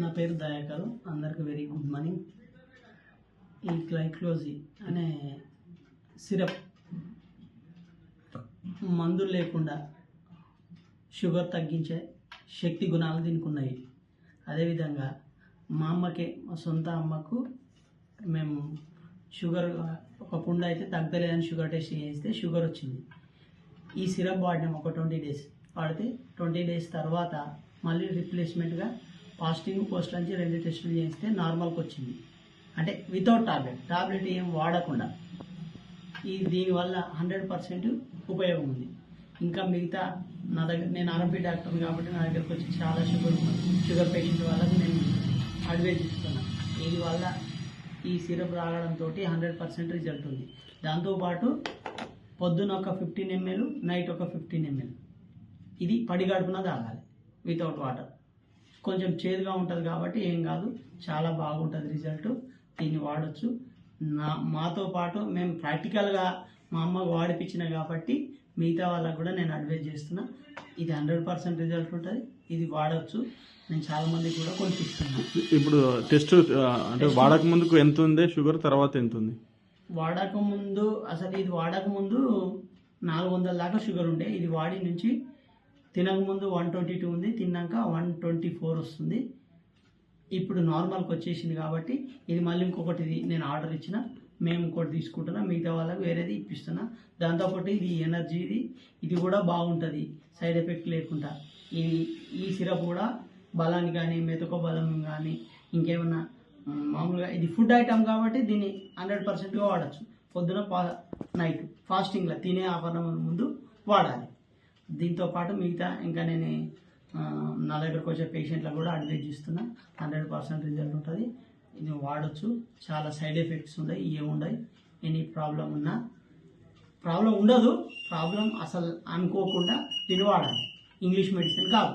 నా పేరు దయాకర్. అందరికి వెరీ గుడ్ మార్నింగ్. ఈ గ్లైక్లోజీ అనే సిరప్ మందులు లేకుండా షుగర్ తగ్గించే శక్తి గుణాలు దీనికి ఉన్నాయి. అదేవిధంగా మా అమ్మకే మా సొంత అమ్మకు మేము షుగర్ ఒక పుండ అయితే తగ్గలేదని షుగర్ టెస్ట్ చేస్తే షుగర్ వచ్చింది. ఈ సిరప్ వాడినాం ఒక ట్వంటీ డేస్. వాడితే ట్వంటీ డేస్ తర్వాత మళ్ళీ రిప్లేస్మెంట్గా ఫాస్టింగ్ పోస్ట్ నుంచి రెండు టెస్టులు చేస్తే నార్మల్కి వచ్చింది. అంటే వితౌట్ టాబ్లెట్ టాబ్లెట్ ఏం వాడకుండా. ఈ దీనివల్ల హండ్రెడ్ పర్సెంట్ ఉపయోగం ఉంది. ఇంకా మిగతా నా దగ్గర నేను ఆర్ఎంపీ డాక్టర్ కాబట్టి నా దగ్గరకు వచ్చి చాలా షుగర్ షుగర్ పేషెంట్ వాళ్ళకి నేను అడ్వైజ్ ఇస్తున్నాను దీని వల్ల ఈ సిరప్ రాగడంతో హండ్రెడ్ పర్సెంట్ రిజల్ట్ ఉంది. దాంతోపాటు పొద్దున ఒక ఫిఫ్టీన్ ఎంఎల్ నైట్ ఒక ఫిఫ్టీన్ ఎంఎల్ ఇది పడిగడుపున తాగాలి. వితౌట్ వాటర్ కొంచెం చేదుగా ఉంటుంది కాబట్టి ఏం కాదు. చాలా బాగుంటుంది రిజల్ట్ దీన్ని వాడచ్చు. నా మాతో పాటు మేము ప్రాక్టికల్గా మా అమ్మ వాడిపించిన కాబట్టి మిగతా వాళ్ళకు కూడా నేను అడ్వైజ్ చేస్తున్నా. ఇది హండ్రెడ్ పర్సెంట్ రిజల్ట్ ఉంటుంది. ఇది వాడచ్చు. నేను చాలా మందికి కూడా కొనిపిస్తున్నాను ఇప్పుడు టెస్ట్ అంటే వాడక ముందుకు ఎంత ఉంది? షుగర్ తర్వాత ఎంత ఉంది? వాడక ముందు అసలు ఇది వాడక ముందు నాలుగు వందల దాకా షుగర్ ఉండే. ఇది వాడి నుంచి తినక ముందు వన్ ట్వంటీ టూ ఉంది తిన్నాక వన్ ట్వంటీ ఫోర్ వస్తుంది. ఇప్పుడు నార్మల్కి వచ్చేసింది కాబట్టి ఇది మళ్ళీ ఇంకొకటి ఇది నేను ఆర్డర్ ఇచ్చిన మేము ఇంకోటి తీసుకుంటున్నా మిగతా వాళ్ళకి వేరేది ఇప్పిస్తున్నా. దాంతోపాటు ఇది ఎనర్జీది ఇది కూడా బాగుంటుంది సైడ్ ఎఫెక్ట్ లేకుండా. ఈ ఈ సిరప్ కూడా బలాన్ని కానీ మెతక బలం కానీ ఇంకేమన్నా మామూలుగా ఇది ఫుడ్ ఐటమ్ కాబట్టి దీన్ని హండ్రెడ్ పర్సెంట్గా వాడచ్చు. పొద్దున పా నైట్ ఫాస్టింగ్లో తినే ఆఫరణం ముందు వాడాలి. దీంతో పాటు మిగతా ఇంకా నేను నా దగ్గరకు వచ్చే పేషెంట్లకు కూడా అడ్వైజ్ ఇస్తున్నా హండ్రెడ్ పర్సెంట్ రిజల్ట్ ఉంటుంది. ఇది వాడచ్చు. చాలా సైడ్ ఎఫెక్ట్స్ ఉన్నాయి ఏముండవు ఎనీ ప్రాబ్లం ఉన్నా ప్రాబ్లం ఉండదు. ప్రాబ్లం అసలు అనుకోకుండా దీన్ని వాడాలి. ఇంగ్లీష్ మెడిసిన్ కాదు.